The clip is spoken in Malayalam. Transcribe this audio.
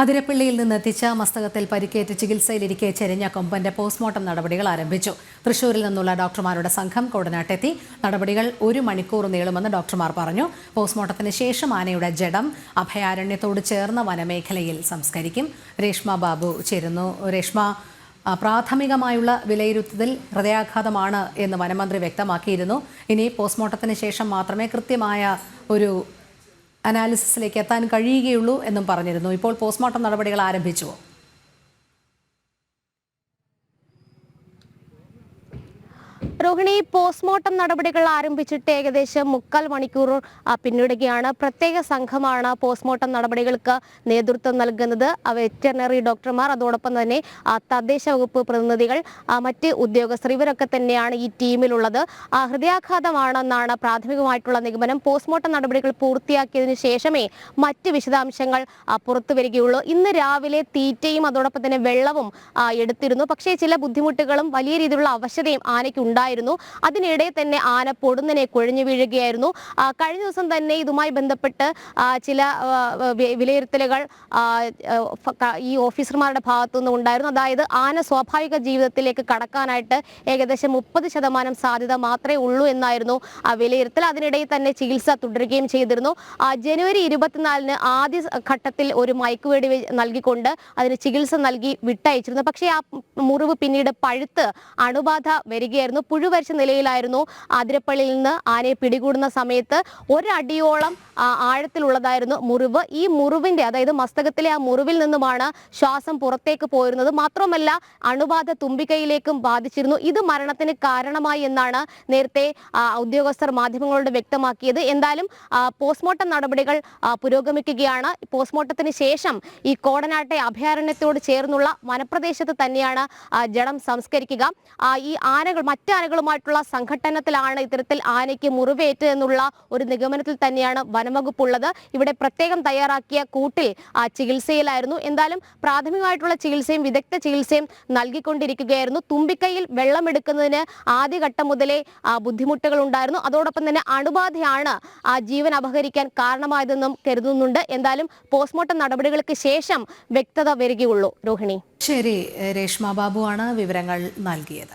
അതിരപ്പള്ളിയിൽ നിന്ന് എത്തിച്ച മസ്തകത്തിൽ പരിക്കേറ്റ് ചികിത്സയിലിരിക്കെ ചെരിഞ്ഞ കൊമ്പന്റെ പോസ്റ്റ്മോർട്ടം നടപടികൾ ആരംഭിച്ചു. തൃശൂരിൽ നിന്നുള്ള ഡോക്ടർമാരുടെ സംഘം കോടനാട്ടെത്തി. നടപടികൾ ഒരു മണിക്കൂർ നീളുമെന്ന് ഡോക്ടർമാർ പറഞ്ഞു. പോസ്റ്റ്മോർട്ടത്തിന് ശേഷം ആനയുടെ ജഡം അഭയാരണ്യത്തോട് ചേർന്ന വനമേഖലയിൽ സംസ്കരിക്കും. രേഷ്മ ബാബു ചേരുന്നു. രേഷ്മ പ്രാഥമികമായുള്ള വിലയിരുത്തൽ ഹൃദയാഘാതമാണ് എന്ന് വനമന്ത്രി വ്യക്തമാക്കിയിരുന്നു. ഇനി പോസ്റ്റ്മോർട്ടത്തിന് ശേഷം മാത്രമേ കൃത്യമായ ഒരു അനാലിസിസിലേക്ക് എത്താൻ കഴിയുകയുള്ളൂ എന്നും പറഞ്ഞിരുന്നു. ഇപ്പോൾ പോസ്റ്റ്മോർട്ടം നടപടികൾ ആരംഭിച്ചുവോ രോഹിണി പോസ്റ്റ്മോർട്ടം നടപടികൾ ആരംഭിച്ചിട്ട് ഏകദേശം മുക്കാൽ മണിക്കൂർ പിന്നിടുകയാണ്. പ്രത്യേക സംഘമാണ് പോസ്റ്റ്മോർട്ടം നടപടികൾക്ക് നേതൃത്വം നൽകുന്നത്. വെറ്ററിനറി ഡോക്ടർമാർ അതോടൊപ്പം തന്നെ തദ്ദേശ വകുപ്പ് പ്രതിനിധികൾ മറ്റ് ഉദ്യോഗസ്ഥർ ഇവരൊക്കെ തന്നെയാണ് ഈ ടീമിലുള്ളത്. ഹൃദയാഘാതമാണെന്നാണ് പ്രാഥമികമായിട്ടുള്ള നിഗമനം. പോസ്റ്റ്മോർട്ടം നടപടികൾ പൂർത്തിയാക്കിയതിനു ശേഷമേ മറ്റ് വിശദാംശങ്ങൾ പുറത്തു വരികയുള്ളൂ. ഇന്ന് രാവിലെ തീറ്റയും അതോടൊപ്പം തന്നെ വെള്ളവും എടുത്തിരുന്നു. പക്ഷേ ചില ബുദ്ധിമുട്ടുകളും വലിയ രീതിയിലുള്ള അവശതയും ആനയ്ക്ക് ഉണ്ടായിരുന്നു. അതിനിടെ തന്നെ ആന പൊടുന്നനെ കുഴഞ്ഞു വീഴുകയായിരുന്നു. കഴിഞ്ഞ ദിവസം തന്നെ ഇതുമായി ബന്ധപ്പെട്ട് ചില വിലയിരുത്തലുകൾ ഈ ഓഫീസർമാരുടെ ഭാഗത്തു നിന്നും ഉണ്ടായിരുന്നു. അതായത് ആന സ്വാഭാവിക ജീവിതത്തിലേക്ക് കടക്കാനായിട്ട് ഏകദേശം മുപ്പത് ശതമാനം സാധ്യത മാത്രമേ ഉള്ളൂ എന്നായിരുന്നു ആ വിലയിരുത്തൽ. അതിനിടയിൽ തന്നെ ചികിത്സ തുടരുകയും ചെയ്തിരുന്നു. ജനുവരി ഇരുപത്തിനാലിന് ആദ്യ ഘട്ടത്തിൽ ഒരു മയക്കു വേടി നൽകിക്കൊണ്ട് അതിന് ചികിത്സ നൽകി വിട്ടയച്ചിരുന്നു. പക്ഷേ ആ മുറിവ് പിന്നീട് പഴുത്ത് അണുബാധ വരികയായിരുന്നു. പുഴുവരിച്ച നിലയിലായിരുന്നു ആതിരപ്പള്ളിയിൽ നിന്ന് ആനയെ പിടികൂടുന്ന സമയത്ത് ഒരടിയോളം ആഴത്തിലുള്ളതായിരുന്നു മുറിവ്. ഈ മുറിവിന്റെ അതായത് മസ്തകത്തിലെ ആ മുറിവിൽ നിന്നുമാണ് ശ്വാസം പുറത്തേക്ക് പോയിരുന്നത്. മാത്രമല്ല അണുബാധ തുമ്പിക്കൈയിലേക്കും ബാധിച്ചിരുന്നു. ഇത് മരണത്തിന് കാരണമായി എന്നാണ് നേരത്തെ ഉദ്യോഗസ്ഥർ മാധ്യമങ്ങളോട് വ്യക്തമാക്കിയത്. എന്തായാലും പോസ്റ്റ്മോർട്ടം നടപടികൾ പുരോഗമിക്കുകയാണ്. പോസ്റ്റ്മോർട്ടത്തിന് ശേഷം ഈ കോടനാട്ടെ അഭയാരണ്യത്തോട് ചേർന്നുള്ള വനപ്രദേശത്ത് തന്നെയാണ് ജഡം സംസ്കരിക്കുക. ഈ ആനകൾ മറ്റ് ആനകളുമായിട്ടുള്ള സംഘട്ടനത്തിലാണ് ഇത്തരത്തിൽ ആനയ്ക്ക് മുറിവേറ്റ് എന്നുള്ള ഒരു നിഗമനത്തിൽ തന്നെയാണ് വനംവകുപ്പ് ഉള്ളത് ഇവിടെ പ്രത്യേകം തയ്യാറാക്കിയ കൂട്ടിൽ ആ, ചികിത്സയിലായിരുന്നു. എന്തായാലും പ്രാഥമികമായിട്ടുള്ള ചികിത്സയും വിദഗ്ധ ചികിത്സയും നൽകിക്കൊണ്ടിരിക്കുകയായിരുന്നു. തുമ്പിക്കൈയിൽ വെള്ളമെടുക്കുന്നതിന് ആദ്യഘട്ടം മുതലേ ബുദ്ധിമുട്ടുകൾ ഉണ്ടായിരുന്നു അതോടൊപ്പം തന്നെ അണുബാധയാണ് ആ ജീവൻ അപഹരിക്കാൻ കാരണമായതെന്നും കരുതുന്നുണ്ട്. എന്തായാലും പോസ്റ്റ്മോർട്ടം നടപടികൾക്ക് ശേഷം വ്യക്തത വരികയുള്ളൂ. രോഹിണി. ശരി രേഷ്മ ബാബുവാണ് വിവരങ്ങൾ നൽകിയത്.